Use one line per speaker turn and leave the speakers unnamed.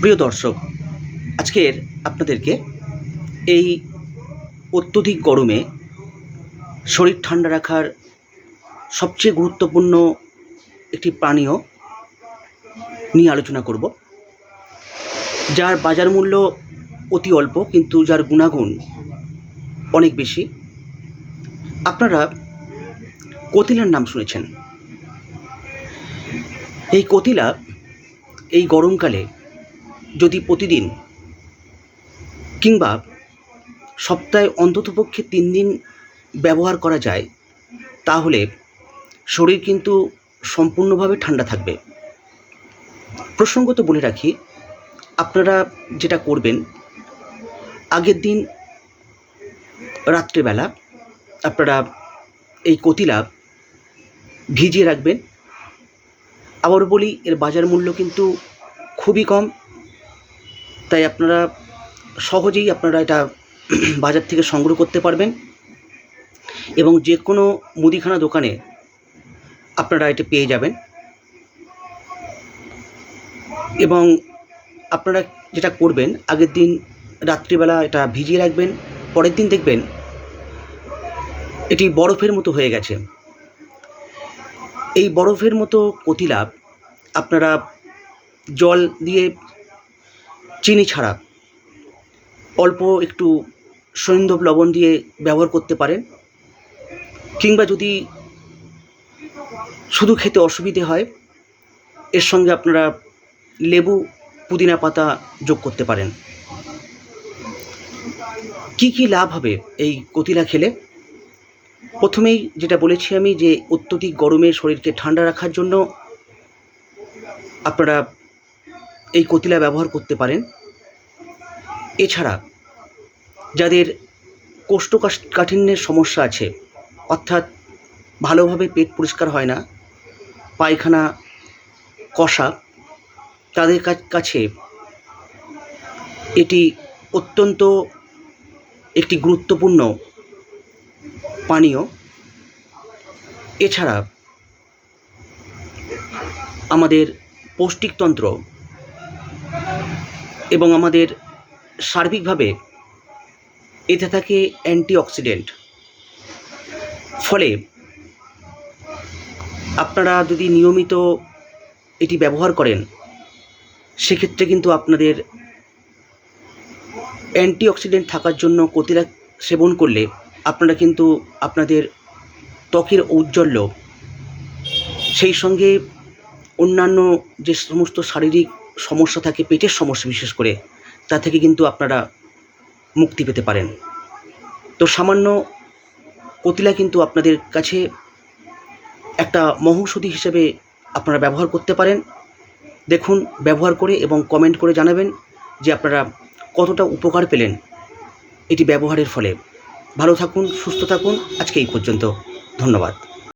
প্রিয় দর্শক, আজকের আপনাদেরকে এই অত্যধিক গরমে শরীর ঠান্ডা রাখার সবচেয়ে গুরুত্বপূর্ণ একটি পানীয় নিয়ে আলোচনা করব। যার বাজার মূল্য অতি অল্প, কিন্তু যার গুণাগুণ অনেক বেশি। আপনারা কতিলার নাম শুনেছেন। এই কতিলা এই গরমকালে যদি প্রতিদিন কিংবা সপ্তাহে অন্ততপক্ষে তিন দিন ব্যবহার করা যায়, তাহলে শরীর কিন্তু সম্পূর্ণভাবে ঠান্ডা থাকবে। প্রসঙ্গত বলে রাখি, আপনারা যেটা করবেন, আগের দিন রাত্রেবেলা আপনারা এই কতিলা ভিজিয়ে রাখবেন। আবার বলি, এর বাজার মূল্য কিন্তু খুবই কম। তাই আপনারা সহজেই আপনারা এটা বাজার থেকে সংগ্রহ করতে পারবেন এবং যে কোনো মুদিখানা দোকানে আপনারা এটা পেয়ে যাবেন। এবং আপনারা যেটা করবেন, আগের দিন রাত্রিবেলা এটা ভিজিয়ে রাখবেন, পরের দিন দেখবেন এটি বরফের মতো হয়ে গেছে। এই বরফের মতো কতিলা আপনারা জল দিয়ে চিনি ছাড়া অল্প একটু সৈন্ধব লবণ দিয়ে ব্যবহার করতে পারেন, কিংবা যদি শুধু খেতে অসুবিধে হয়, এর সঙ্গে আপনারা লেবু, পুদিনা পাতা যোগ করতে পারেন। কি কি লাভ হবে এই কতিলা খেলে? প্রথমেই যেটা বলেছি আমি যে অত্যধিক গরমে শরীরকে ঠান্ডা রাখার জন্য আপনারা এই কতিলা ব্যবহার করতে পারেন। এছাড়া যাদের কোষ্ঠকাঠিন্যের সমস্যা আছে, অর্থাৎ ভালোভাবে পেট পরিষ্কার হয় না, পায়খানা, কষা, তাদের কাছে এটি অত্যন্ত একটি গুরুত্বপূর্ণ পানীয়। এছাড়া আমাদের পৌষ্টিকতন্ত্র এবং আমাদের সার্বিকভাবে এতে থাকে অ্যান্টিঅক্সিডেন্ট। ফলে আপনারা যদি নিয়মিত এটি ব্যবহার করেন, সেক্ষেত্রে কিন্তু আপনাদের অ্যান্টিঅক্সিডেন্ট থাকার জন্য কতিরা সেবন করলে আপনারা কিন্তু আপনাদের ত্বকের ঔজ্জ্বল্য, সেই সঙ্গে অন্যান্য যে সমস্ত শারীরিক সমস্যা থাকে, পেটের সমস্যা বিশেষ করে, তা থেকে কিন্তু আপনারা মুক্তি পেতে পারেন। তো সামান্য কতিলা কিন্তু আপনাদের কাছে একটা মহৌষধি হিসেবে আপনারা ব্যবহার করতে পারেন। দেখুন, ব্যবহার করে এবং কমেন্ট করে জানাবেন যে আপনারা কতটা উপকার পেলেন এটি ব্যবহারের ফলে। ভালো থাকুন, সুস্থ থাকুন, আজকে এই পর্যন্ত। ধন্যবাদ।